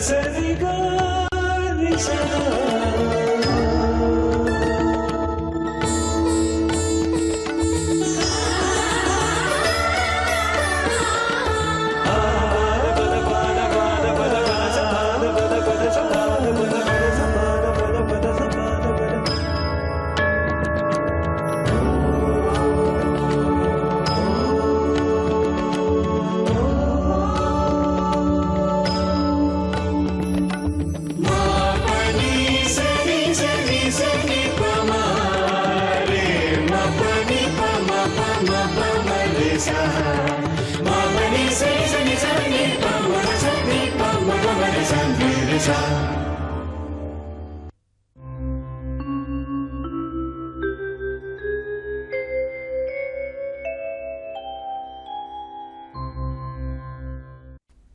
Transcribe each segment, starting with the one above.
ಸರಿ ಗಾರಿ ಸ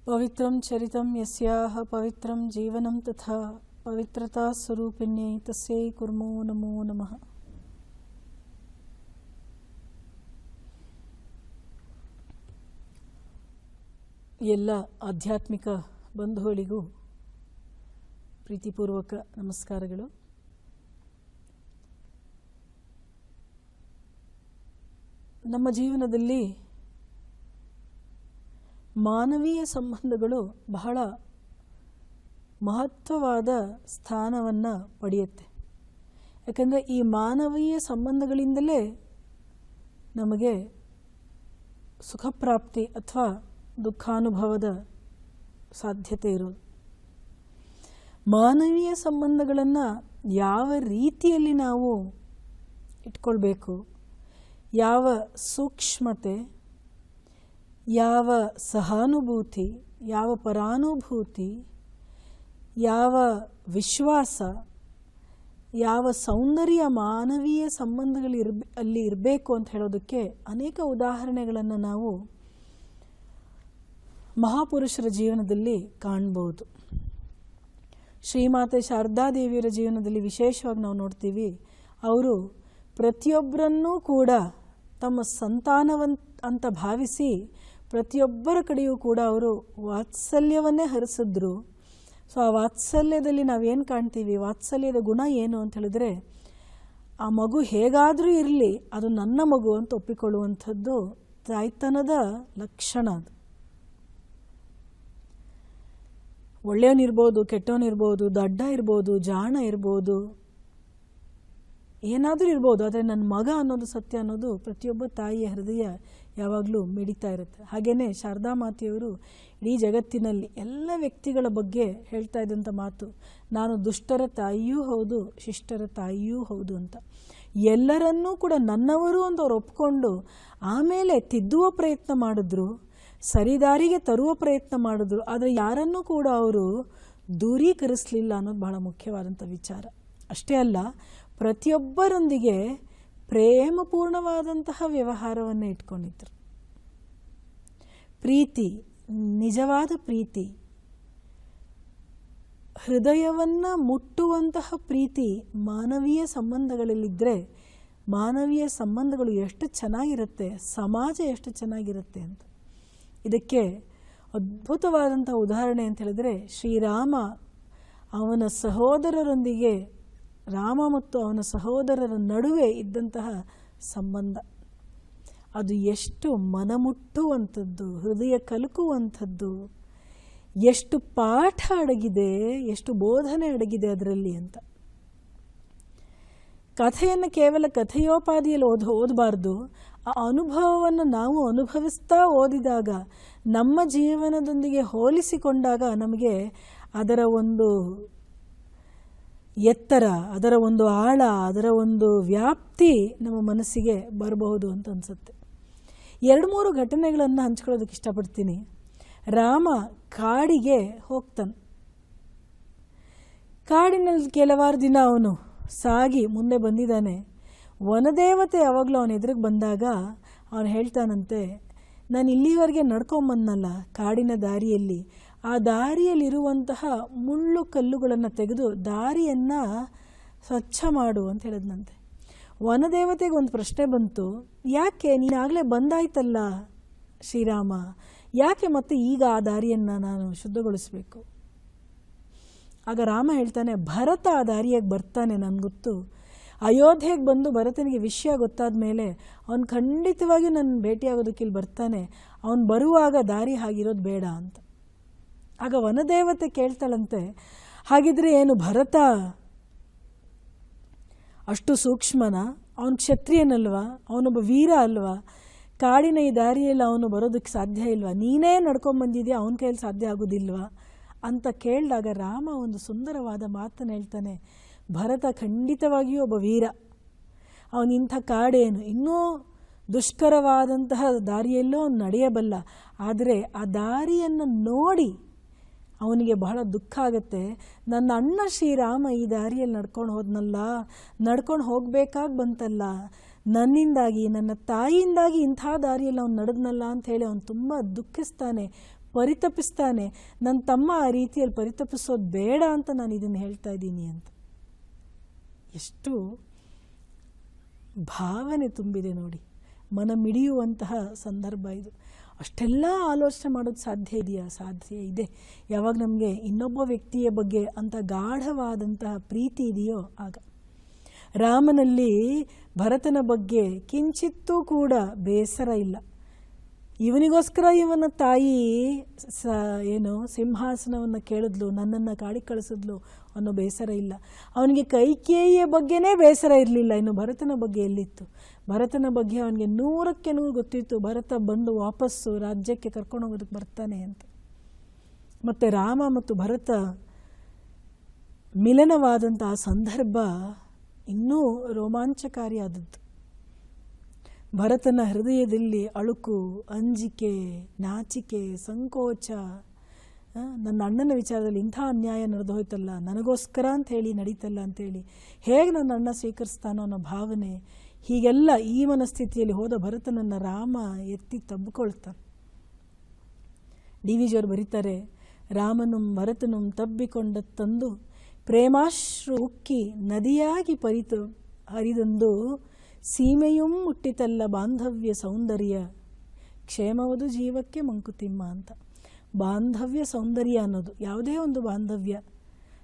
पवित्रं चरितं यस्याः पवित्रं जीवनं तथा पवित्रतास्वरूपिण्यै तस्यै कुर्मो नमो नमः ಎಲ್ಲ ಆಧ್ಯಾತ್ಮಿಕ ಬಂಧುಗಳಿಗೂ ಪ್ರೀತಿಪೂರ್ವಕ ನಮಸ್ಕಾರಗಳು. ನಮ್ಮ ಜೀವನದಲ್ಲಿ ಮಾನವೀಯ ಸಂಬಂಧಗಳು ಬಹಳ ಮಹತ್ವವಾದ ಸ್ಥಾನವನ್ನು ಪಡೆಯುತ್ತೆ. ಯಾಕಂದರೆ ಈ ಮಾನವೀಯ ಸಂಬಂಧಗಳಿಂದಲೇ ನಮಗೆ ಸುಖಪ್ರಾಪ್ತಿ ಅಥವಾ ದುಃಖಾನುಭವದ ಸಾಧ್ಯತೆ ಇರೋದು. ಮಾನವೀಯ ಸಂಬಂಧಗಳನ್ನು ಯಾವ ರೀತಿಯಲ್ಲಿ ನಾವು ಇಟ್ಕೊಳ್ಬೇಕು, ಯಾವ ಸೂಕ್ಷ್ಮತೆ, ಯಾವ ಸಹಾನುಭೂತಿ, ಯಾವ ಪರಾನುಭೂತಿ, ಯಾವ ವಿಶ್ವಾಸ, ಯಾವ ಸೌಂದರ್ಯ ಮಾನವೀಯ ಸಂಬಂಧಗಳು ಅಲ್ಲಿ ಇರಬೇಕು ಅಂತ ಹೇಳೋದಕ್ಕೆ ಅನೇಕ ಉದಾಹರಣೆಗಳನ್ನು ನಾವು ಮಹಾಪುರುಷರ ಜೀವನದಲ್ಲಿ ಕಾಣ್ಬೋದು. ಶ್ರೀಮಾತೆ ಶಾರದಾದೇವಿಯರ ಜೀವನದಲ್ಲಿ ವಿಶೇಷವಾಗಿ ನಾವು ನೋಡ್ತೀವಿ, ಅವರು ಪ್ರತಿಯೊಬ್ಬರನ್ನೂ ಕೂಡ ತಮ್ಮ ಸಂತಾನವಂತ ಅಂತ ಭಾವಿಸಿ ಪ್ರತಿಯೊಬ್ಬರ ಕಡೆಯೂ ಕೂಡ ಅವರು ವಾತ್ಸಲ್ಯವನ್ನೇ ಹರಿಸಿದ್ರು. ಸೊ, ಆ ವಾತ್ಸಲ್ಯದಲ್ಲಿ ನಾವೇನು ಕಾಣ್ತೀವಿ? ವಾತ್ಸಲ್ಯದ ಗುಣ ಏನು ಅಂತ ಹೇಳಿದ್ರೆ, ಆ ಮಗು ಹೇಗಾದರೂ ಇರಲಿ, ಅದು ನನ್ನ ಮಗು ಅಂತ ಒಪ್ಪಿಕೊಳ್ಳುವಂಥದ್ದು ತಾಯ್ತನದ ಲಕ್ಷಣ ಅದು. ಒಳ್ಳೆಯವನಿರ್ಬೋದು ಕೆಟ್ಟವನಿರ್ಬೋದು ದಡ್ಡ ಇರ್ಬೋದು, ಜಾಣ ಇರ್ಬೋದು. ಏನಾದರೂ ಇರ್ಬೋದು, ಆದರೆ ನನ್ನ ಮಗ ಅನ್ನೋದು ಸತ್ಯ ಅನ್ನೋದು ಪ್ರತಿಯೊಬ್ಬ ತಾಯಿಯ ಹೃದಯ ಯಾವಾಗಲೂ ಮಿಡಿತಾ ಇರುತ್ತೆ. ಹಾಗೆಯೇ ಶಾರದಾ ಮಾತೆಯವರು ಇಡೀ ಜಗತ್ತಿನಲ್ಲಿ ಎಲ್ಲ ವ್ಯಕ್ತಿಗಳ ಬಗ್ಗೆ ಹೇಳ್ತಾ ಇದ್ದಂಥ ಮಾತು, ನಾನು ದುಷ್ಟರ ತಾಯಿಯೂ ಹೌದು, ಶಿಷ್ಟರ ತಾಯಿಯೂ ಹೌದು ಅಂತ. ಎಲ್ಲರನ್ನೂ ಕೂಡ ನನ್ನವರು ಅಂತ ಅವ್ರು ಒಪ್ಕೊಂಡು ಆಮೇಲೆ ತಿದ್ದುವ ಪ್ರಯತ್ನ ಮಾಡಿದ್ರು ಸರಿದಾರಿಗೆ ತರುವ ಪ್ರಯತ್ನ ಮಾಡಿದ್ರು. ಆದರೆ ಯಾರನ್ನೂ ಕೂಡ ಅವರು ದೂರೀಕರಿಸಲಿಲ್ಲ ಅನ್ನೋದು ಬಹಳ ಮುಖ್ಯವಾದಂಥ ವಿಚಾರ. ಅಷ್ಟೇ ಅಲ್ಲ, ಪ್ರತಿಯೊಬ್ಬರೊಂದಿಗೆ ಪ್ರೇಮಪೂರ್ಣವಾದಂತಹ ವ್ಯವಹಾರವನ್ನು ಇಟ್ಕೊಂಡಿದ್ರು. ಪ್ರೀತಿ, ನಿಜವಾದ ಪ್ರೀತಿ, ಹೃದಯವನ್ನು ಮುಟ್ಟುವಂತಹ ಪ್ರೀತಿ ಮಾನವೀಯ ಸಂಬಂಧಗಳಲ್ಲಿದ್ದರೆ ಮಾನವೀಯ ಸಂಬಂಧಗಳು ಎಷ್ಟು ಚೆನ್ನಾಗಿರುತ್ತೆ, ಸಮಾಜ ಎಷ್ಟು ಚೆನ್ನಾಗಿರುತ್ತೆ ಅಂತ. ಇದಕ್ಕೆ ಅದ್ಭುತವಾದಂಥ ಉದಾಹರಣೆ ಅಂತ ಹೇಳಿದ್ರೆ ಶ್ರೀರಾಮ ಅವನ ಸಹೋದರರೊಂದಿಗೆ, ರಾಮ ಮತ್ತು ಅವನ ಸಹೋದರರ ನಡುವೆ ಇದ್ದಂತಹ ಸಂಬಂಧ. ಅದು ಎಷ್ಟು ಮನಮುಟ್ಟುವಂಥದ್ದು, ಹೃದಯ ಕಲುಕುವಂಥದ್ದು, ಎಷ್ಟು ಪಾಠ ಅಡಗಿದೆ, ಎಷ್ಟು ಬೋಧನೆ ಅಡಗಿದೆ ಅದರಲ್ಲಿ ಅಂತ. ಕಥೆಯನ್ನು ಕೇವಲ ಕಥೆಯೋಪಾದಿಯಲ್ಲಿ ಓದ್, ಓದಬಾರ್ದು ಆ ಅನುಭವವನ್ನು ನಾವು ಅನುಭವಿಸ್ತಾ ಓದಿದಾಗ, ನಮ್ಮ ಜೀವನದೊಂದಿಗೆ ಹೋಲಿಸಿಕೊಂಡಾಗ ನಮಗೆ ಅದರ ಒಂದು ಎತ್ತರ, ಅದರ ಒಂದು ಆಳ, ಅದರ ಒಂದು ವ್ಯಾಪ್ತಿ ನಮ್ಮ ಮನಸ್ಸಿಗೆ ಬರಬಹುದು ಅಂತ ಅನಿಸುತ್ತೆ. ಎರಡು ಮೂರು ಘಟನೆಗಳನ್ನು ಹಂಚ್ಕೊಳ್ಳೋದಕ್ಕೆ ಇಷ್ಟಪಡ್ತೀನಿ. ರಾಮ ಕಾಡಿಗೆ ಹೋಗ್ತಾನೆ. ಕಾಡಿನಲ್ಲಿ ಕೆಲವಾರು ದಿನ ಅವನು ಸಾಗಿ ಮುಂದೆ ಬಂದಿದ್ದಾನೆ. ವನದೇವತೆ ಯಾವಾಗಲೂ ಅವನ ಎದುರಿಗೆ ಬಂದಾಗ ಅವನು ಹೇಳ್ತಾನಂತೆ, ನಾನು ಇಲ್ಲಿವರೆಗೆ ನಡ್ಕೊಂಬಂದನಲ್ಲ, ಕಾಡಿನ ದಾರಿಯಲ್ಲಿ. ಆ ದಾರಿಯಲ್ಲಿರುವಂತಹ ಮುಳ್ಳು ಕಲ್ಲುಗಳನ್ನು ತೆಗೆದು ದಾರಿಯನ್ನು ಸ್ವಚ್ಛ ಮಾಡು ಅಂತ ಹೇಳಿದ್ನಂತೆ. ವನದೇವತೆಗೆ ಒಂದು ಪ್ರಶ್ನೆ ಬಂತು, ಯಾಕೆ ನೀನಾಗಲೇ ಬಂದಾಯ್ತಲ್ಲ ಶ್ರೀರಾಮ? ಯಾಕೆ ಮತ್ತೆ ಈಗ ಆ ದಾರಿಯನ್ನು ನಾನು ಶುದ್ಧಗೊಳಿಸಬೇಕು? ಆಗ ರಾಮ ಹೇಳ್ತಾನೆ, ಭರತ ಆ ದಾರಿಯಾಗಿ ಬರ್ತಾನೆ ನನಗೊತ್ತು. ಅಯೋಧ್ಯೆಗೆ ಬಂದು ಭರತನಿಗೆ ವಿಷಯ ಗೊತ್ತಾದ ಮೇಲೆ ಅವನು ಖಂಡಿತವಾಗಿಯೂ ನನ್ನ ಭೇಟಿಯಾಗೋದಕ್ಕೆ ಇಲ್ಲಿ ಬರ್ತಾನೆ. ಅವನು ಬರುವಾಗ ದಾರಿ ಹಾಗಿರೋದು ಬೇಡ ಅಂತ. ಆಗ ವನದೇವತೆ ಕೇಳ್ತಾಳಂತೆ, ಹಾಗಿದ್ರೆ ಏನು ಭರತ? ಅಷ್ಟು ಸೂಕ್ಷ್ಮನ? ಅವನು ಕ್ಷತ್ರಿಯನಲ್ವಾ? ಅವನೊಬ್ಬ ವೀರ ಅಲ್ವಾ? ಕಾಡಿನ ಈ ದಾರಿಯಲ್ಲಿ ಅವನು ಬರೋದಕ್ಕೆ ಸಾಧ್ಯ ಇಲ್ವಾ? ನೀನೇ ನಡ್ಕೊಂಬಂದಿದ್ಯಾ ಅವನ ಕೈಯಲ್ಲಿ ಸಾಧ್ಯ ಆಗೋದಿಲ್ವಾ? ಅಂತ ಕೇಳಿದಾಗ ರಾಮ ಒಂದು ಸುಂದರವಾದ ಮಾತನ್ನು ಹೇಳ್ತಾನೆ ಭರತ ಖಂಡಿತವಾಗಿಯೂ ಒಬ್ಬ ವೀರ. ಅವನಿಂಥ ಕಾಡೇನು? ಇನ್ನೂ ದುಷ್ಕರವಾದಂತಹ ದಾರಿಯಲ್ಲೂ ಅವನು ನಡೆಯಬಲ್ಲ. ಆದರೆ ಆ ದಾರಿಯನ್ನು ನೋಡಿ ಅವನಿಗೆ ಬಹಳ ದುಃಖ ಆಗುತ್ತೆ. ನನ್ನ ಅಣ್ಣ ಶ್ರೀರಾಮ ಈ ದಾರಿಯಲ್ಲಿ ನಡ್ಕೊಂಡು ಹೋದ್ನಲ್ಲ? ನಡ್ಕೊಂಡು ಹೋಗಬೇಕಾಗಿ ಬಂತಲ್ಲ? ನನ್ನಿಂದಾಗಿ, ನನ್ನ ತಾಯಿಯಿಂದಾಗಿ ಇಂಥ ದಾರಿಯಲ್ಲಿ ಅವನು ನಡೆದ್ನಲ್ಲ ಅಂತ ಹೇಳಿ ಅವನು ತುಂಬ ದುಃಖಿಸ್ತಾನೆ, ಪರಿತಪಿಸ್ತಾನೆ. ನನ್ನ ತಮ್ಮ ಆ ರೀತಿಯಲ್ಲಿ ಪರಿತಪಿಸೋದು ಬೇಡ ಅಂತ ನಾನು ಇದನ್ನು ಹೇಳ್ತಾ ಇದ್ದೀನಿ ಅಂತ. ಎಷ್ಟು ಭಾವನೆ ತುಂಬಿದೆ ನೋಡಿ. ಮನ ಮಿಡಿಯುವಂತಹ ಸಂದರ್ಭ ಇದು. ಅಷ್ಟೆಲ್ಲ ಆಲೋಚನೆ ಮಾಡೋದು ಸಾಧ್ಯ ಇದೆಯಾ? ಸಾಧ್ಯ ಇದೆ. ಯಾವಾಗ ನಮಗೆ ಇನ್ನೊಬ್ಬ ವ್ಯಕ್ತಿಯ ಬಗ್ಗೆ ಅಂತ ಗಾಢವಾದಂತಹ ಪ್ರೀತಿ ಇದೆಯೋ ಆಗ. ರಾಮನಲ್ಲಿ ಭರತನ ಬಗ್ಗೆ ಕಿಂಚಿತ್ತೂ ಕೂಡ ಬೇಸರ ಇಲ್ಲ. ಇವನಿಗೋಸ್ಕರ ಇವನ ತಾಯಿ ಸ, ಏನು, ಸಿಂಹಾಸನವನ್ನು ಕೇಳಿದ್ಲು, ನನ್ನನ್ನು ಕಾಡಿ ಕಳಿಸಿದ್ಲು ಅನ್ನೋ ಬೇಸರ ಇಲ್ಲ. ಅವನಿಗೆ ಕೈಕೇಯಿಯ ಬಗ್ಗೆನೇ ಬೇಸರ ಇರಲಿಲ್ಲ. ಇನ್ನು ಭರತನ ಬಗ್ಗೆ ಎಲ್ಲಿತ್ತು? ಭರತನ ಬಗ್ಗೆ ಅವನಿಗೆ ನೂರಕ್ಕೆ ನೂರು ಗೊತ್ತಿತ್ತು. ಭರತ ಬಂದು ವಾಪಸ್ಸು ರಾಜ್ಯಕ್ಕೆ ಕರ್ಕೊಂಡು ಹೋಗೋದಕ್ಕೆ ಬರ್ತಾನೆ ಅಂತ. ಮತ್ತು ರಾಮ ಮತ್ತು ಭರತ ಮಿಲನವಾದಂಥ ಸಂದರ್ಭ ಇನ್ನೂ ರೋಮಾಂಚಕಾರಿಯಾದದ್ದು. ಭರತನ ಹೃದಯದಲ್ಲಿ ಅಳುಕು, ಅಂಜಿಕೆ, ನಾಚಿಕೆ, ಸಂಕೋಚ ನನ್ನ ಅಣ್ಣನ ವಿಚಾರದಲ್ಲಿ ಇಂಥ ಅನ್ಯಾಯ ನಡೆದು ಹೋಯ್ತಲ್ಲ, ನನಗೋಸ್ಕರ ಅಂತ ಹೇಳಿ ನಡೀತಲ್ಲ ಅಂತೇಳಿ ಹೇಗೆ ನನ್ನ ಅಣ್ಣ ಸ್ವೀಕರಿಸ್ತಾನೋ ಅನ್ನೋ ಭಾವನೆ ಹೀಗೆಲ್ಲ ಈ ಮನಸ್ಥಿತಿಯಲ್ಲಿ ಹೋದ ಭರತನನ್ನು ರಾಮ ಎತ್ತಿ ತಬ್ಬಿಕೊಳ್ತಾನೆ ಡಿ ವಿ ಜಿಯವರು ಬರೀತಾರೆ, ರಾಮನುಂ ಭರತನುಂ ತಬ್ಬಿಕೊಂಡ ತಂದು ಪ್ರೇಮಾಶ್ರು ಉಕ್ಕಿ ನದಿಯಾಗಿ ಪರಿತು, ಹರಿದೊಂದು ಸೀಮೆಯುಂ ಮುಟ್ಟಿತಲ್ಲ ಬಾಂಧವ್ಯ ಸೌಂದರ್ಯ. ಕ್ಷೇಮವದು ಜೀವಕ್ಕೆ ಮಂಕುತಿಮ್ಮ ಅಂತ. ಬಾಂಧವ್ಯ ಸೌಂದರ್ಯ ಅನ್ನೋದು ಯಾವುದೇ ಒಂದು ಬಾಂಧವ್ಯ.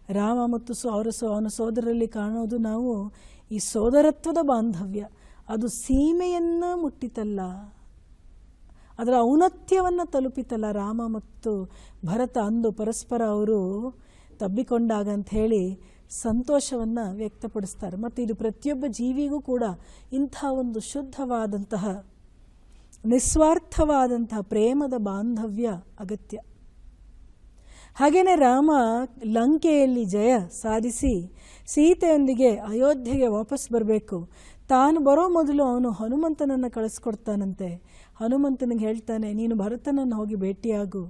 ರಾಮ ಮತ್ತು ಸೊ, ಅವರ ಸೊ, ಅವನ ಸೋದರಲ್ಲಿ ಕಾಣೋದು ನಾವು ಈ ಸೋದರತ್ವದ ಬಾಂಧವ್ಯ. ಅದು ಸೀಮೆಯನ್ನು ಮುಟ್ಟಿತಲ್ಲ. ಅದರ ಔನ್ನತ್ಯವನ್ನು ತಲುಪಿತಲ್ಲ ರಾಮ ಮತ್ತು ಭರತ ಅಂದು ಪರಸ್ಪರ ಅವರು ತಬ್ಬಿಕೊಂಡಾಗ ಹೇಳಿ ಸಂತೋಷವನ್ನು ವ್ಯಕ್ತಪಡಿಸ್ತಾರೆ. ಮತ್ತು ಇದು ಪ್ರತಿಯೊಬ್ಬ ಜೀವಿಗೂ ಕೂಡ ಇಂಥ ಒಂದು ಶುದ್ಧವಾದಂತಹ, ನಿಸ್ವಾರ್ಥವಾದಂತಹ ಪ್ರೇಮದ ಬಾಂಧವ್ಯ ಅಗತ್ಯ. ಹಾಗೆಯೇ ರಾಮ ಲಂಕೆಯಲ್ಲಿ ಜಯ ಸಾಧಿಸಿ ಸೀತೆಯೊಂದಿಗೆ ಅಯೋಧ್ಯೆಗೆ ವಾಪಸ್ ಬರಬೇಕು. ತಾನು ಬರೋ ಮೊದಲು ಅವನು ಹನುಮಂತನನ್ನು ಕಳಿಸ್ಕೊಡ್ತಾನಂತೆ. ಹನುಮಂತನಿಗೆ ಹೇಳ್ತಾನೆ, ನೀನು ಭರತನನ್ನು ಹೋಗಿ ಭೇಟಿಯಾಗು.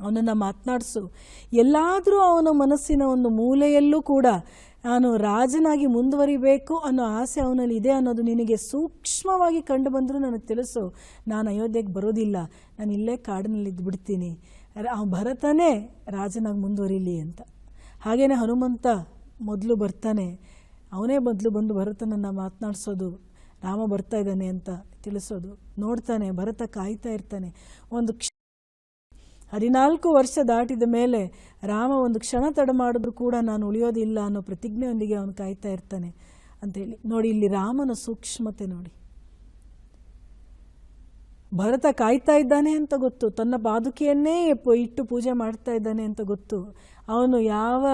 ಅವನನ್ನು ಮಾತನಾಡಿಸು. ಎಲ್ಲಾದರೂ ಅವನ ಮನಸ್ಸಿನ ಒಂದು ಮೂಲೆಯಲ್ಲೂ ಕೂಡ ನಾನು ರಾಜನಾಗಿ ಮುಂದುವರಿಬೇಕು ಅನ್ನೋ ಆಸೆ ಅವನಲ್ಲಿ ಇದೆ ಅನ್ನೋದು ನಿನಗೆ ಸೂಕ್ಷ್ಮವಾಗಿ ಕಂಡು ಬಂದರೂ ನನಗೆ ತಿಳಿಸು. ನಾನು ಅಯೋಧ್ಯೆಗೆ ಬರೋದಿಲ್ಲ. ನಾನು ಇಲ್ಲೇ ಕಾಡಿನಲ್ಲಿ ಇದ್ಬಿಡ್ತೀನಿ ಭರತನೇ ರಾಜನಾಗಿ ಮುಂದುವರಿಲಿ ಅಂತ. ಹಾಗೇನೆ ಹನುಮಂತ ಮೊದಲು ಬರ್ತಾನೆ. ಅವನೇ ಮೊದಲು ಬಂದು ಭರತನನ್ನು ಮಾತನಾಡಿಸೋದು. ರಾಮ ಬರ್ತಾ ಇದ್ದಾನೆ ಅಂತ ತಿಳಿಸೋದು. ನೋಡ್ತಾನೆ, ಭರತ ಕಾಯ್ತಾ ಇರ್ತಾನೆ. ಒಂದು ಕ್ಷ ಹದಿನಾಲ್ಕು ವರ್ಷ ದಾಟಿದ ಮೇಲೆ ರಾಮ ಒಂದು ಕ್ಷಣ ತಡ ಮಾಡಿದ್ರು ಕೂಡ ನಾನು ಉಳಿಯೋದಿಲ್ಲ ಅನ್ನೋ ಪ್ರತಿಜ್ಞೆಯೊಂದಿಗೆ ಅವನು ಕಾಯ್ತಾ ಇರ್ತಾನೆ ಅಂತೇಳಿ ನೋಡಿ, ಇಲ್ಲಿ ರಾಮನ ಸೂಕ್ಷ್ಮತೆ ನೋಡಿ. ಭರತ ಕಾಯ್ತಾ ಇದ್ದಾನೆ ಅಂತ ಗೊತ್ತು. ತನ್ನ ಬಾದುಕೆಯನ್ನೇ ಇಟ್ಟು ಪೂಜೆ ಮಾಡ್ತಾ ಇದ್ದಾನೆ ಅಂತ ಗೊತ್ತು. ಅವನು ಯಾವ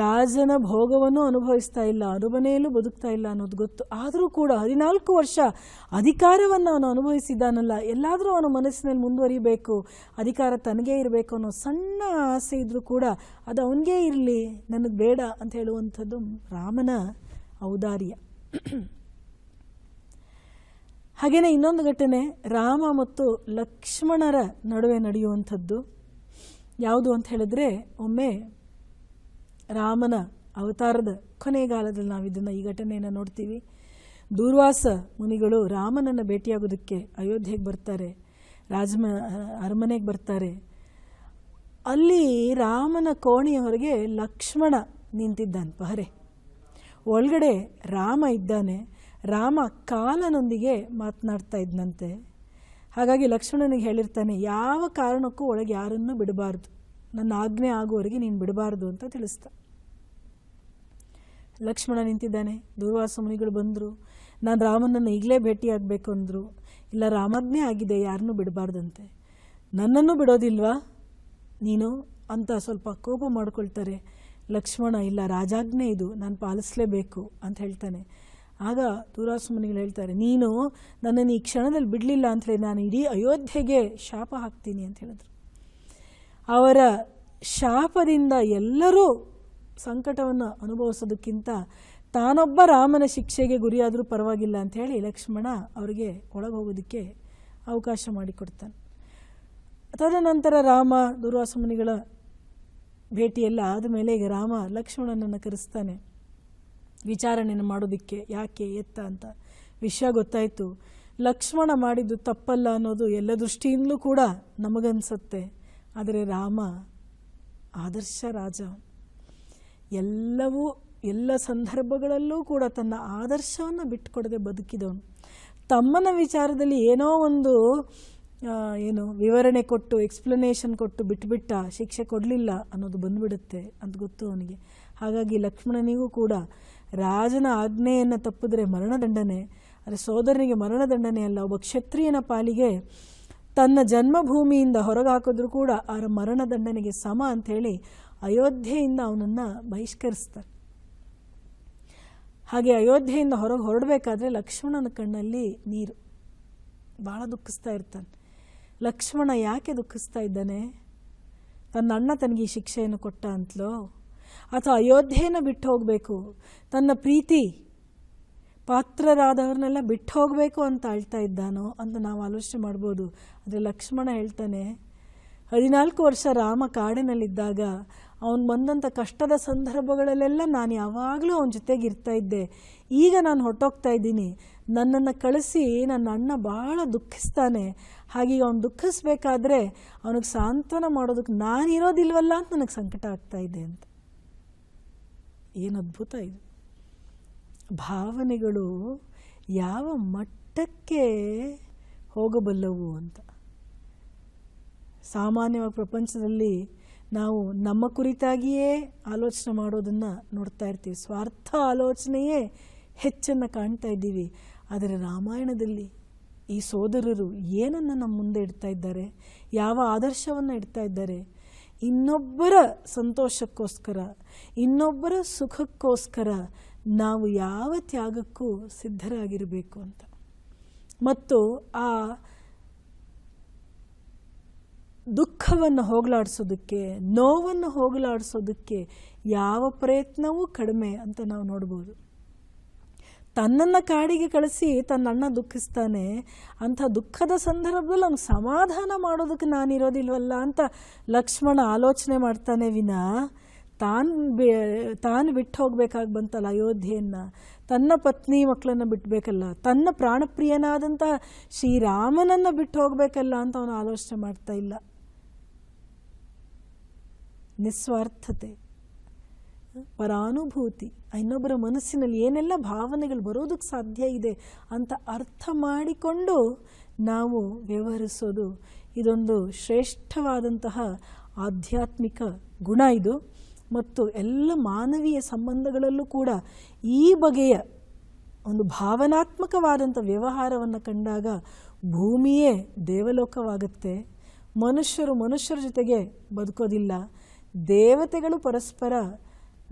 ರಾಜನ ಭೋಗವನ್ನು ಅನುಭವಿಸ್ತಾ ಇಲ್ಲ, ಅರಮನೆಯಲ್ಲೂ ಬದುಕ್ತಾ ಇಲ್ಲ ಅನ್ನೋದು ಗೊತ್ತು. ಆದರೂ ಕೂಡ ಹದಿನಾಲ್ಕು ವರ್ಷ ಅಧಿಕಾರವನ್ನು ಅವನು ಅನುಭವಿಸಿದ್ದಾನಲ್ಲ, ಎಲ್ಲಾದರೂ ಅವನ ಮನಸ್ಸಿನಲ್ಲಿ ಮುಂದುವರಿಬೇಕು, ಅಧಿಕಾರ ತನಗೇ ಇರಬೇಕು ಅನ್ನೋ ಸಣ್ಣ ಆಸೆ ಇದ್ದರೂ ಕೂಡ ಅದು ಅವನಿಗೇ ಇರಲಿ ನನಗೆ ಬೇಡ ಅಂತ ಹೇಳುವಂಥದ್ದು ರಾಮನ ಔದಾರ್ಯ. ಹಾಗೆಯೇ ಇನ್ನೊಂದು ಘಟನೆ, ರಾಮ ಮತ್ತು ಲಕ್ಷ್ಮಣರ ನಡುವೆ ನಡೆಯುವಂಥದ್ದು. ಯಾವುದು ಅಂತ ಹೇಳಿದ್ರೆ, ಒಮ್ಮೆ ರಾಮನ ಅವತಾರದ ಕೊನೆಗಾಲದಲ್ಲಿ ನಾವು ಇದನ್ನ ಈ ಘಟನೆಯನ್ನು ನೋಡ್ತೀವಿ. ದೂರ್ವಾಸ ಮುನಿಗಳು ರಾಮನನ್ನು ಭೇಟಿಯಾಗೋದಕ್ಕೆ ಅಯೋಧ್ಯೆಗೆ ಬರ್ತಾರೆ, ರಾಜಮ, ಅರಮನೆಗೆ ಬರ್ತಾರೆ. ಅಲ್ಲಿ ರಾಮನ ಕೋಣೆಯ ಹೊರಗೆ ಲಕ್ಷ್ಮಣ ನಿಂತಿದ್ದಾನೆ, ಪಹರೆ. ಒಳಗಡೆ ರಾಮ ಇದ್ದಾನೆ, ರಾಮ ಕಾಲನೊಂದಿಗೆ ಮಾತನಾಡ್ತಾ ಇದ್ದನಂತೆ ಹಾಗಾಗಿ ಲಕ್ಷ್ಮಣನಿಗೆ ಹೇಳಿರ್ತಾನೆ, ಯಾವ ಕಾರಣಕ್ಕೂ ಒಳಗೆ ಯಾರನ್ನೂ ಬಿಡಬಾರ್ದು. ನನ್ನ ಆಜ್ಞೆ ಆಗುವವರೆಗೆ ನೀನು ಬಿಡಬಾರ್ದು ಅಂತ ತಿಳಿಸ್ದ. ಲಕ್ಷ್ಮಣ ನಿಂತಿದ್ದಾನೆ. ದೂರ್ವಾಸ ಮುನಿಗಳು ಬಂದರು. ನಾನು ರಾಮನನ್ನು ಈಗಲೇ ಭೇಟಿಯಾಗಬೇಕು ಅಂದರು. ಇಲ್ಲ, ರಾಮಾಜ್ಞೆ ಆಗಿದೆ, ಯಾರನ್ನೂ ಬಿಡಬಾರ್ದಂತೆ. ನನ್ನನ್ನು ಬಿಡೋದಿಲ್ವಾ? ನೀನು ಅಂತ ಸ್ವಲ್ಪ ಕೋಪ ಮಾಡ್ಕೊಳ್ತಾರೆ. ಲಕ್ಷ್ಮಣ, ಇಲ್ಲ, ರಾಜಾಜ್ಞೆ ಇದು. ನಾನು ಪಾಲಿಸಲೇಬೇಕು ಅಂತ ಹೇಳ್ತಾನೆ. ಆಗ ದೂರ್ವಾಸ ಮುನಿಗಳು ಹೇಳ್ತಾರೆ, ನೀನು ನನ್ನನ್ನು ಈ ಕ್ಷಣದಲ್ಲಿ ಬಿಡಲಿಲ್ಲ ಅಂತೇಳಿ ನಾನು ಇಡೀ ಅಯೋಧ್ಯೆಗೆ ಶಾಪ ಹಾಕ್ತೀನಿ ಅಂತ ಹೇಳಿದ್ರು. ಅವರ ಶಾಪದಿಂದ ಎಲ್ಲರೂ ಸಂಕಟವನ್ನು ಅನುಭವಿಸೋದಕ್ಕಿಂತ ತಾನೊಬ್ಬ ರಾಮನ ಶಿಕ್ಷೆಗೆ ಗುರಿಯಾದರೂ ಪರವಾಗಿಲ್ಲ ಅಂತ ಹೇಳಿ ಲಕ್ಷ್ಮಣ ಅವರಿಗೆ ಒಳಗೋಗೋದಕ್ಕೆ ಅವಕಾಶ ಮಾಡಿಕೊಡ್ತಾನೆ. ತದನಂತರ ರಾಮ ದುರ್ವಾಸಮುನಿಗಳ ಭೇಟಿಯೆಲ್ಲ ಆದಮೇಲೆ ಈಗ ರಾಮ ಲಕ್ಷ್ಮಣನನ್ನು ಕರೆಸ್ತಾನೆ. ವಿಚಾರಣೆಯನ್ನು ಮಾಡೋದಕ್ಕೆ ಯಾಕೆ, ಎತ್ತ ಅಂತ. ವಿಷಯ ಗೊತ್ತಾಯಿತು. ಲಕ್ಷ್ಮಣ ಮಾಡಿದ್ದು ತಪ್ಪಲ್ಲ ಅನ್ನೋದು ಎಲ್ಲ ದೃಷ್ಟಿಯಿಂದಲೂ ಕೂಡ ನಮಗನ್ಸತ್ತೆ. ಆದರೆ ರಾಮ, ಆದರ್ಶ ರಾಜ, ಎಲ್ಲವೂ, ಎಲ್ಲ ಸಂದರ್ಭಗಳಲ್ಲೂ ಕೂಡ ತನ್ನ ಆದರ್ಶವನ್ನು ಬಿಟ್ಟುಕೊಡದೆ ಬದುಕಿದವನು. ತಮ್ಮನ ವಿಚಾರದಲ್ಲಿ ಏನೋ ಒಂದು ಏನು ವಿವರಣೆ ಕೊಟ್ಟು ಎಕ್ಸ್ಪ್ಲನೇಷನ್ ಕೊಟ್ಟು ಬಿಟ್ಬಿಟ್ಟ ಶಿಕ್ಷೆ ಕೊಡಲಿಲ್ಲ ಅನ್ನೋದು ಬಂದುಬಿಡುತ್ತೆ ಅಂತ ಗೊತ್ತು ಅವನಿಗೆ. ಹಾಗಾಗಿ ಲಕ್ಷ್ಮಣನಿಗೂ ಕೂಡ ರಾಜನ ಆಜ್ಞೆಯನ್ನು ತಪ್ಪಿದ್ರೆ ಮರಣದಂಡನೆ ಆದರೆ ಸೋದರನಿಗೆ ಮರಣದಂಡನೆ ಅಲ್ಲ, ಒಬ್ಬ ಕ್ಷತ್ರಿಯನ ಪಾಲಿಗೆ ತನ್ನ ಜನ್ಮಭೂಮಿಯಿಂದ ಹೊರಗೆ ಹಾಕಿದ್ರು ಕೂಡ ಅವರ ಮರಣದಂಡನೆಗೆ ಸಮ ಅಂಥೇಳಿ ಅಯೋಧ್ಯೆಯಿಂದ ಅವನನ್ನು ಬಹಿಷ್ಕರಿಸ್ತಾರೆ. ಹಾಗೆ ಅಯೋಧ್ಯೆಯಿಂದ ಹೊರಗೆ ಹೊರಡಬೇಕಾದ್ರೆ ಲಕ್ಷ್ಮಣನ ಕಣ್ಣಲ್ಲಿ ನೀರು. ಭಾಳ ದುಃಖಿಸ್ತಾ ಇರ್ತಾನೆ. ಲಕ್ಷ್ಮಣ ಯಾಕೆ ದುಃಖಿಸ್ತಾ ಇದ್ದಾನೆ? ತನ್ನ ಅಣ್ಣ ತನಗೆ ಈ ಶಿಕ್ಷೆಯನ್ನು ಕೊಟ್ಟ ಅಂತಲೋ? ಅಥವಾ ಅಯೋಧ್ಯೆಯನ್ನು ಬಿಟ್ಟು ಹೋಗಬೇಕು? ತನ್ನ ಪ್ರೀತಿ ಪಾತ್ರರಾದವ್ರನ್ನೆಲ್ಲ ಬಿಟ್ಟು ಹೋಗಬೇಕು ಅಂತ ಅಳ್ತಾ ಇದ್ದಾನೋ ಅಂತ ನಾವು ಆಲೋಚನೆ ಮಾಡ್ಬೋದು. ಆದರೆ ಲಕ್ಷ್ಮಣ ಹೇಳ್ತಾನೆ, ಹದಿನಾಲ್ಕು ವರ್ಷ ರಾಮ ಕಾಡಿನಲ್ಲಿದ್ದಾಗ ಅವನು ಬಂದಂಥ ಕಷ್ಟದ ಸಂದರ್ಭಗಳಲ್ಲೆಲ್ಲ ನಾನು ಯಾವಾಗಲೂ ಅವನ ಜೊತೆಗೆ ಇರ್ತಾ ಇದ್ದೆ. ಈಗ ನಾನು ಹೊಟ್ಟೋಗ್ತಾ ಇದ್ದೀನಿ. ನನ್ನನ್ನು ಕಳಿಸಿ ನನ್ನ ಅಣ್ಣ ಭಾಳ ದುಃಖಿಸ್ತಾನೆ. ಹಾಗೆ ಅವನು ದುಃಖಿಸ್ಬೇಕಾದ್ರೆ ಅವನಿಗೆ ಸಾಂತ್ವನ ಮಾಡೋದಕ್ಕೆ ನಾನು ಇರೋದಿಲ್ವಲ್ಲ ಅಂತ ನನಗೆ ಸಂಕಟ ಆಗ್ತಾ ಇದೆ ಅಂತ. ಏನು ಅದ್ಭುತ ಇದು. ಭಾವನೆಗಳು ಯಾವ ಮಟ್ಟಕ್ಕೆ ಹೋಗಬಲ್ಲವು ಅಂತ. ಸಾಮಾನ್ಯವಾಗಿ ಪ್ರಪಂಚದಲ್ಲಿ ನಾವು ನಮ್ಮ ಕುರಿತಾಗಿಯೇ ಆಲೋಚನೆ ಮಾಡೋದನ್ನು ನೋಡ್ತಾ ಇರ್ತೀವಿ. ಸ್ವಾರ್ಥ ಆಲೋಚನೆಯೇ ಹೆಚ್ಚನ್ನು ಕಾಣ್ತಾ ಇದ್ದೀವಿ. ಆದರೆ ರಾಮಾಯಣದಲ್ಲಿ ಈ ಸೋದರರು ಏನನ್ನು ನಮ್ಮ ಮುಂದೆ ಇಡ್ತಾ ಇದ್ದಾರೆ, ಯಾವ ಆದರ್ಶವನ್ನು ಇಡ್ತಾ ಇದ್ದಾರೆ, ಇನ್ನೊಬ್ಬರ ಸಂತೋಷಕ್ಕೋಸ್ಕರ, ಇನ್ನೊಬ್ಬರ ಸುಖಕ್ಕೋಸ್ಕರ ನಾವು ಯಾವ ತ್ಯಾಗಕ್ಕೂ ಸಿದ್ಧರಾಗಿರಬೇಕು ಅಂತ. ಮತ್ತು ಆ ದುಃಖವನ್ನು ಹೋಗಲಾಡಿಸೋದಕ್ಕೆ, ನೋವನ್ನು ಹೋಗಲಾಡಿಸೋದಕ್ಕೆ ಯಾವ ಪ್ರಯತ್ನವೂ ಕಡಿಮೆ ಅಂತ ನಾವು ನೋಡ್ಬೋದು. ತನ್ನನ್ನು ಕಾಡಿಗೆ ಕಳಿಸಿ ತನ್ನ ಅಣ್ಣ ದುಃಖಿಸ್ತಾನೆ, ಅಂಥ ದುಃಖದ ಸಂದರ್ಭದಲ್ಲಿ ಅವ್ನು ಸಮಾಧಾನ ಮಾಡೋದಕ್ಕೆ ನಾನಿರೋದಿಲ್ವಲ್ಲ ಅಂತ ಲಕ್ಷ್ಮಣ ಆಲೋಚನೆ ಮಾಡ್ತಾನೆ ವಿನ ತಾನು ಬಿ, ತಾನು ಬಿಟ್ಟು ಹೋಗ್ಬೇಕಾಗಿ ಬಂತಲ್ಲ ಅಯೋಧ್ಯೆಯನ್ನು? ತನ್ನ ಪತ್ನಿ ಮಕ್ಕಳನ್ನು ಬಿಟ್ಟಬೇಕಲ್ಲ ತನ್ನ ಪ್ರಾಣಪ್ರಿಯನಾದಂಥ ಶ್ರೀರಾಮನನ್ನು ಬಿಟ್ಟು ಹೋಗಬೇಕಲ್ಲ ಅಂತ ಅವನು ಆಲೋಚನೆ ಮಾಡ್ತಾ ಇಲ್ಲ. ನಿಸ್ವಾರ್ಥತೆ, ಪರಾನುಭೂತಿ ಇನ್ನೊಬ್ಬರ ಮನಸ್ಸಿನಲ್ಲಿ ಏನೆಲ್ಲ ಭಾವನೆಗಳು ಬರೋದಕ್ಕೆ ಸಾಧ್ಯ ಇದೆ ಅಂತ ಅರ್ಥ ಮಾಡಿಕೊಂಡು ನಾವು ವ್ಯವಹರಿಸೋದು ಇದೊಂದು ಶ್ರೇಷ್ಠವಾದಂತಹ ಆಧ್ಯಾತ್ಮಿಕ ಗುಣ ಇದು. ಮತ್ತು ಎಲ್ಲ ಮಾನವೀಯ ಸಂಬಂಧಗಳಲ್ಲೂ ಕೂಡ ಈ ಬಗೆಯ ಒಂದು ಭಾವನಾತ್ಮಕವಾದಂಥ ವ್ಯವಹಾರವನ್ನು ಕಂಡಾಗ ಭೂಮಿಯೇ ದೇವಲೋಕವಾಗುತ್ತೆ. ಮನುಷ್ಯರು ಮನುಷ್ಯರ ಜೊತೆಗೆ ಬದುಕೋದಿಲ್ಲ. ದೇವತೆಗಳು ಪರಸ್ಪರ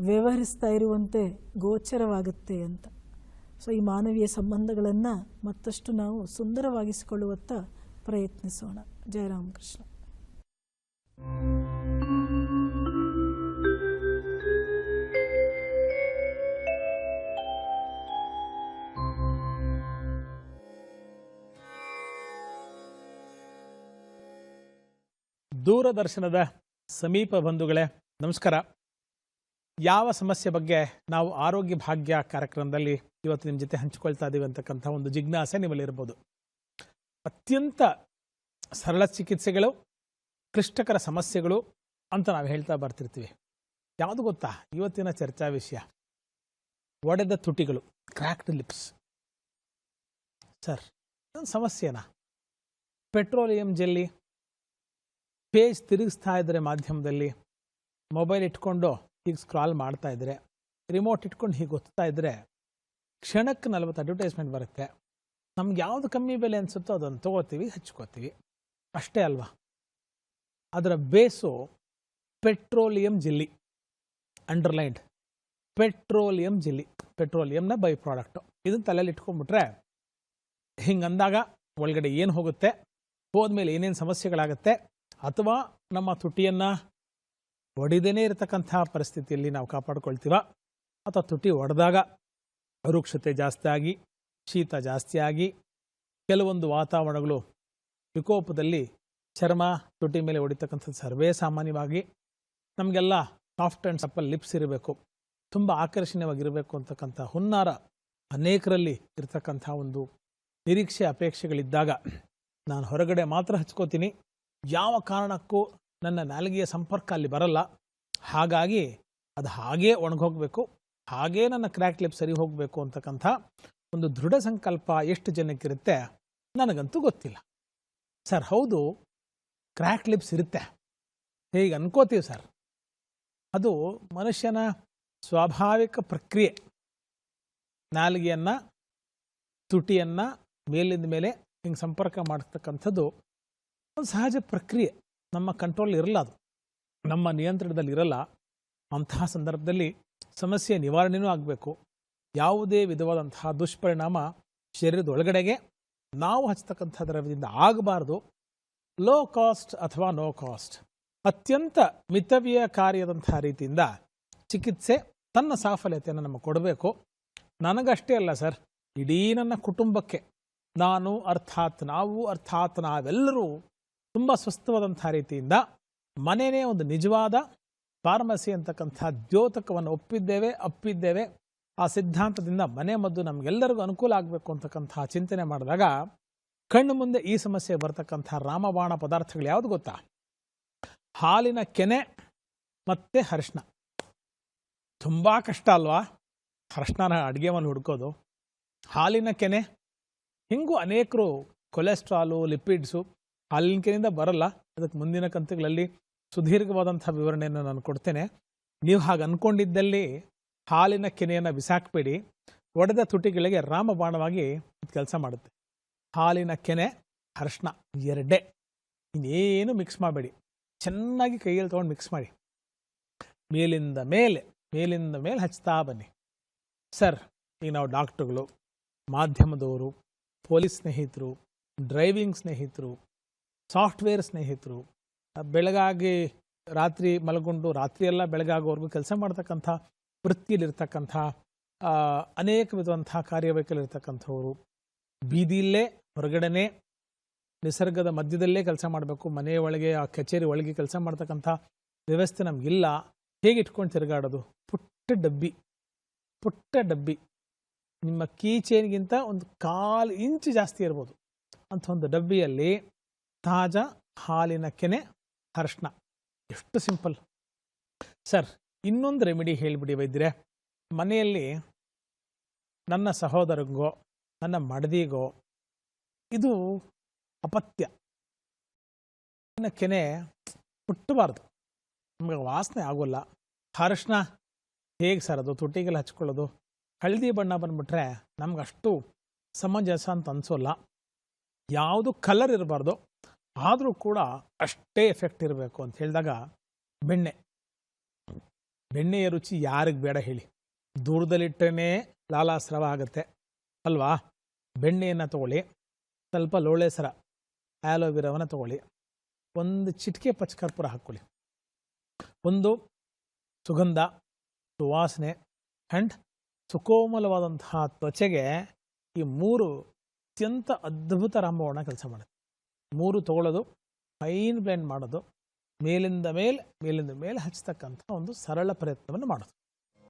ವ್ಯವಹರಿಸ್ತಾ ಇರುವಂತೆ ಗೋಚರವಾಗುತ್ತೆ ಅಂತ. ಸೊ, ಈ ಮಾನವೀಯ ಸಂಬಂಧಗಳನ್ನು ಮತ್ತಷ್ಟು ನಾವು ಸುಂದರವಾಗಿಸಿಕೊಳ್ಳುವತ್ತ ಪ್ರಯತ್ನಿಸೋಣ. ಜಯರಾಮಕೃಷ್ಣ ದೂರದರ್ಶನದ ಸಮೀಪ ಬಂಧುಗಳೇ, ನಮಸ್ಕಾರ. ಯಾವ ಸಮಸ್ಯೆ ಬಗ್ಗೆ ನಾವು ಆರೋಗ್ಯ ಭಾಗ್ಯ ಕಾರ್ಯಕ್ರಮದಲ್ಲಿ ಇವತ್ತು ನಿಮ್ಮ ಜೊತೆ ಹಂಚಿಕೊಳ್ತಾ ಇದ್ದೀವಿ ಅಂತಕ್ಕಂಥ ಒಂದು ಜಿಜ್ಞಾಸೆ ನಿಮ್ಮಲ್ಲಿರ್ಬೋದು ಅತ್ಯಂತ ಸರಳ ಚಿಕಿತ್ಸೆಗಳು, ಕ್ಲಿಷ್ಟಕರ ಸಮಸ್ಯೆಗಳು ಅಂತ ನಾವು ಹೇಳ್ತಾ ಬರ್ತಿರ್ತೀವಿ. ಯಾವುದು ಗೊತ್ತಾ? ಇವತ್ತಿನ ಚರ್ಚಾ ವಿಷಯ. ಒಡೆದ ತುಟಿಗಳು ಕ್ರ್ಯಾಕ್ಡ್ ಲಿಪ್ಸ್ ಸರ್ ಸಮಸ್ಯೆನಾ? ಪೆಟ್ರೋಲಿಯಂ ಜೆಲ್ಲಿ ಪೇಜ್ ತಿರುಗಿಸ್ತಾ ಇದ್ದರೆ ಮಾಧ್ಯಮದಲ್ಲಿ ಮೊಬೈಲ್ ಇಟ್ಕೊಂಡು ಹೀಗೆ ಸ್ಕ್ರಾಲ್ ಮಾಡ್ತಾ ಇದ್ದರೆ ರಿಮೋಟ್ ಇಟ್ಕೊಂಡು ಹೀಗೆ ಒತ್ತಾ ಇದ್ದರೆ ಕ್ಷಣಕ್ಕೆ ನಲ್ವತ್ತು ಅಡ್ವರ್ಟೈಸ್ಮೆಂಟ್ ಬರುತ್ತೆ. ನಮ್ಗೆ ಯಾವುದು ಕಮ್ಮಿ ಬೆಲೆ ಅನಿಸುತ್ತೋ ಅದನ್ನು ತೊಗೋತೀವಿ, ಹಚ್ಕೋತೀವಿ. ಅಷ್ಟೇ ಅಲ್ವಾ? ಅದರ base petroleum jelly underlined petroleum jelly, ಪೆಟ್ರೋಲಿಯಂನ by product ಇದನ್ನು ತಲೆಯಲ್ಲಿ ಇಟ್ಕೊಂಡ್ಬಿಟ್ರೆ ಹಿಂಗೆ ಅಂದಾಗ ಒಳಗಡೆ ಏನು ಹೋಗುತ್ತೆ? ಹೋದ್ಮೇಲೆ ಏನೇನು ಸಮಸ್ಯೆಗಳಾಗುತ್ತೆ? ಅಥವಾ ನಮ್ಮ ತುಟಿಯನ್ನು ಒಡಿದೇನೆ ಇರತಕ್ಕಂಥ ಪರಿಸ್ಥಿತಿಯಲ್ಲಿ ನಾವು ಕಾಪಾಡ್ಕೊಳ್ತೀವ? ಅಥವಾ ತುಟಿ ಒಡೆದಾಗ ವೃಕ್ಷತೆ ಜಾಸ್ತಿ ಆಗಿ ಶೀತ ಜಾಸ್ತಿ ಆಗಿ ಕೆಲವೊಂದು ವಾತಾವರಣಗಳು ವಿಕೋಪದಲ್ಲಿ ಚರ್ಮ, ತುಟಿ ಮೇಲೆ ಹೊಡಿತಕ್ಕಂಥದ್ದು ಸರ್ವೇ ಸಾಮಾನ್ಯವಾಗಿ ನಮಗೆಲ್ಲ ಸಾಫ್ಟ್ ಆ್ಯಂಡ್ ಸಪ್ಪಲ್ ಲಿಪ್ಸ್ ಇರಬೇಕು. ತುಂಬ ಆಕರ್ಷಣೀಯವಾಗಿರಬೇಕು ಅಂತಕ್ಕಂಥ ಹುನ್ನಾರ ಅನೇಕರಲ್ಲಿ ಇರತಕ್ಕಂಥ ಒಂದು ನಿರೀಕ್ಷೆ, ಅಪೇಕ್ಷೆಗಳಿದ್ದಾಗ ನಾನು ಹೊರಗಡೆ ಮಾತ್ರ ಹಚ್ಕೋತೀನಿ. ಯಾವ ಕಾರಣಕ್ಕೂ ನನ್ನ ನಾಲಿಗೆಯ ಸಂಪರ್ಕ ಅಲ್ಲಿ ಬರಲ್ಲ. ಹಾಗಾಗಿ ಅದು ಹಾಗೇ ಒಣಗೋಗ್ಬೇಕು. ಹಾಗೇ ನನ್ನ ಕ್ರ್ಯಾಕ್ ಲಿಪ್ ಸರಿ ಹೋಗಬೇಕು ಅಂತಕ್ಕಂಥ ಒಂದು ದೃಢ ಸಂಕಲ್ಪ ಎಷ್ಟು ಜನಕ್ಕಿರುತ್ತೆ? ನನಗಂತೂ ಗೊತ್ತಿಲ್ಲ. ಸರ್, ಹೌದು ಕ್ರ್ಯಾಕ್ ಲಿಪ್ಸ್ ಇರುತ್ತೆ. ಹೇಗೆ ಅನ್ಕೋತೀವಿ ಸರ್? ಅದು ಮನುಷ್ಯನ ಸ್ವಾಭಾವಿಕ ಪ್ರಕ್ರಿಯೆ. ನಾಲಿಗೆಯನ್ನು, ತುಟಿಯನ್ನು ಮೇಲಿಂದ ಮೇಲೆ ಹಿಂಗೆ ಸಂಪರ್ಕ ಮಾಡ್ತಕ್ಕಂಥದ್ದು ಒಂದು ಸಹಜ ಪ್ರಕ್ರಿಯೆ. ನಮ್ಮ ಕಂಟ್ರೋಲ್ ಇರಲ್ಲ ಅದು. ನಮ್ಮ ನಿಯಂತ್ರಣದಲ್ಲಿ ಇರಲ್ಲ. ಅಂತಹ ಸಂದರ್ಭದಲ್ಲಿ ಸಮಸ್ಯೆ ನಿವಾರಣೆಯೂ ಆಗಬೇಕು. ಯಾವುದೇ ವಿಧವಾದಂತಹ ದುಷ್ಪರಿಣಾಮ ಶರೀರದ ಒಳಗಡೆಗೆ ನಾವು ಹಚ್ಚತಕ್ಕಂಥ ದ್ರವ್ಯದಿಂದ ಆಗಬಾರ್ದು. ಲೋ ಕಾಸ್ಟ್ ಅಥವಾ ನೋ ಕಾಸ್ಟ್ ಅತ್ಯಂತ ಮಿತವ್ಯಯಕಾರಿಯಾದಂತಹ ರೀತಿಯಿಂದ ಚಿಕಿತ್ಸೆ ತನ್ನ ಸಾಫಲ್ಯತೆಯನ್ನು ನಮಗೆ ಕೊಡಬೇಕು. ನನಗಷ್ಟೇ ಅಲ್ಲ ಸರ್, ಇಡೀ ನನ್ನ ಕುಟುಂಬಕ್ಕೆ. ನಾನು ಅರ್ಥಾತ್, ನಾವು ಅರ್ಥಾತ್ ನಾವೆಲ್ಲರೂ ತುಂಬ ಸ್ವಸ್ಥವಾದಂಥ ರೀತಿಯಿಂದ ಮನೆಯೇ ಒಂದು ನಿಜವಾದ ಫಾರ್ಮಸಿ ಅಂತಕ್ಕಂಥ ದ್ಯೋತಕವನ್ನು ಒಪ್ಪಿದ್ದೇವೆ, ಅಪ್ಪಿದ್ದೇವೆ. ಆ ಸಿದ್ಧಾಂತದಿಂದ ಮನೆ ಮದ್ದು ನಮಗೆಲ್ಲರಿಗೂ ಅನುಕೂಲ ಆಗಬೇಕು ಅಂತಕ್ಕಂಥ ಚಿಂತನೆ ಮಾಡಿದಾಗ ಕಣ್ಣು ಮುಂದೆ ಈ ಸಮಸ್ಯೆ ಬರ್ತಕ್ಕಂಥ ರಾಮಬಾಣ ಪದಾರ್ಥಗಳು ಯಾವುದು ಗೊತ್ತಾ? ಹಾಲಿನ ಕೆನೆ ಮತ್ತು ಅರಿಶಿನ. ತುಂಬ ಕಷ್ಟ ಅಲ್ವಾ? ಅರಿಶಿನ ಅಡುಗೆ ಹುಡ್ಕೋದು. ಹಾಲಿನ ಕೆನೆ. ಹಿಂಗೂ ಅನೇಕರು ಕೊಲೆಸ್ಟ್ರಾಲು, ಲಿಪಿಡ್ಸು ಹಾಲಿನ ಬರಲ್ಲ. ಅದಕ್ಕೆ ಮುಂದಿನ ಕಂತುಗಳಲ್ಲಿ ಸುದೀರ್ಘವಾದಂಥ ವಿವರಣೆಯನ್ನು ನಾನು ಕೊಡ್ತೇನೆ. ನೀವು ಹಾಗೆ ಅಂದ್ಕೊಂಡಿದ್ದಲ್ಲಿ ಹಾಲಿನ ಕೆನೆಯನ್ನು ಬಿಸಾಕಬೇಡಿ. ಒಡೆದ ತುಟಿಗಳಿಗೆ ರಾಮಬಾಣವಾಗಿ ಕೆಲಸ ಮಾಡುತ್ತೆ. ಹಾಲಿನ ಕೆನೆ ಅರ್ಶನ ಎರಡೇ. ಇನ್ನೇನು ಮಿಕ್ಸ್ ಮಾಡಬೇಡಿ. ಚೆನ್ನಾಗಿ ಕೈಯಲ್ಲಿ ತೊಗೊಂಡು ಮಿಕ್ಸ್ ಮಾಡಿ. ಮೇಲಿಂದ ಮೇಲೆ ಮೇಲಿಂದ ಮೇಲೆ ಹಚ್ತಾ ಬನ್ನಿ. ಸರ್, ಈಗ ನಾವು ಡಾಕ್ಟ್ರುಗಳು, ಮಾಧ್ಯಮದವರು, ಪೊಲೀಸ್ ಸ್ನೇಹಿತರು, ಡ್ರೈವಿಂಗ್ ಸ್ನೇಹಿತರು ಸಾಫ್ಟ್ವೇರ್ ಸ್ನೇಹಿತರು ಬೆಳಗಾಗಿ ರಾತ್ರಿ ಮಲಗೊಂಡು ರಾತ್ರಿಯೆಲ್ಲ ಬೆಳಗಾಗೋವರೆಗೂ ಕೆಲಸ ಮಾಡ್ತಕ್ಕಂಥ, ವೃತ್ತಿಯಲ್ಲಿರ್ತಕ್ಕಂಥ ಅನೇಕ ವಿಧವಂಥ ಕಾರ್ಯವೈಖಲಿರ್ತಕ್ಕಂಥವ್ರು ಬೀದಿಯಲ್ಲೇ, ಹೊರಗಡೆನೆ, ನಿಸರ್ಗದ ಮಧ್ಯದಲ್ಲೇ ಕೆಲಸ ಮಾಡಬೇಕು. ಮನೆಯ ಒಳಗೆ, ಆ ಕಚೇರಿ ಒಳಗೆ ಕೆಲಸ ಮಾಡ್ತಕ್ಕಂಥ ವ್ಯವಸ್ಥೆ ನಮಗಿಲ್ಲ. ಹೇಗೆ ಇಟ್ಕೊಂಡು ತಿರುಗಾಡೋದು? ಪುಟ್ಟ ಡಬ್ಬಿ ಪುಟ್ಟ ಡಬ್ಬಿ. ನಿಮ್ಮ ಕೀ ಚೈನ್ಗಿಂತ ಒಂದು ಕಾಲು ಇಂಚು ಜಾಸ್ತಿ ಇರ್ಬೋದು. ಅಂಥ ಒಂದು ಡಬ್ಬಿಯಲ್ಲಿ ತಾಜಾ ಹಾಲಿನ ಕೆನೆ ಅರ್ಶನ. ಎಷ್ಟು ಸಿಂಪಲ್. ಸರ್, ಇನ್ನೊಂದು ರೆಮಿಡಿ ಹೇಳಿಬಿಡಿ ವೈದ್ಯರೆ. ಮನೆಯಲ್ಲಿ ನನ್ನ ಸಹೋದರಂಗೋ, ನನ್ನ ಮಡದಿಗೋ, ಇದು ಅಪತ್ಯ. ನನ್ನ ಕೆನೆ ಮುಟ್ಟಬಾರ್ದು ನಮಗೆ ವಾಸನೆ ಆಗೋಲ್ಲ. ಹರ್ಷಣ ಹೇಗೆ ಸರ್ ಅದು? ತುಟಿಗೆಲ್ಲ ಹಚ್ಕೊಳ್ಳೋದು? ಹಳದಿ ಬಣ್ಣ ಬಂದ್ಬಿಟ್ರೆ ನಮ್ಗೆ ಅಷ್ಟು ಸಮಂಜಸ ಅಂತ ಅನಿಸೋಲ್ಲ. ಯಾವುದು ಕಲರ್ ಇರಬಾರ್ದು. ಆದರೂ ಕೂಡ ಅಷ್ಟೇ ಎಫೆಕ್ಟ್ ಇರಬೇಕು ಅಂತ ಹೇಳಿದಾಗ ಬೆಣ್ಣೆ. ಬೆಣ್ಣೆಯ ರುಚಿ ಯಾರಿಗೆ ಬೇಡ ಹೇಳಿ. ದೂರದಲ್ಲಿಟ್ಟರೆ ಲಾಲಾಸ್ರವ ಆಗುತ್ತೆ. ಅಲ್ವಾ? ಬೆಣ್ಣೆಯನ್ನು ತಗೊಳ್ಳಿ. ಸ್ವಲ್ಪ ಲೋಳೆ ಸರ ಆ್ಯಲೋವಿರಾವನ್ನು ತಗೊಳ್ಳಿ. ಒಂದು ಚಿಟಿಕೆ ಪಚ್ಚಕರ್ಪೂರ ಹಾಕ್ಕೊಳ್ಳಿ. ಒಂದು ಸುಗಂಧ, ಸುವಾಸನೆ ಆ್ಯಂಡ್ ಸುಕೋಮಲವಾದಂತಹ ತ್ವಚೆಗೆ ಈ ಮೂರು ಅತ್ಯಂತ ಅದ್ಭುತ ರಾಮಬಾಣ ಕೆಲಸ ಮಾಡುತ್ತೆ. ಮೂರು ತಗೊಳ್ಳೋದು ಫೈನ್ ಬ್ಲೆಂಡ್ ಮಾಡೋದು ಮೇಲಿಂದ ಮೇಲೆ ಮೇಲಿಂದ ಮೇಲೆ ಹಚ್ಚತಕ್ಕಂಥ ಒಂದು ಸರಳ ಪ್ರಯತ್ನವನ್ನು ಮಾಡೋದು.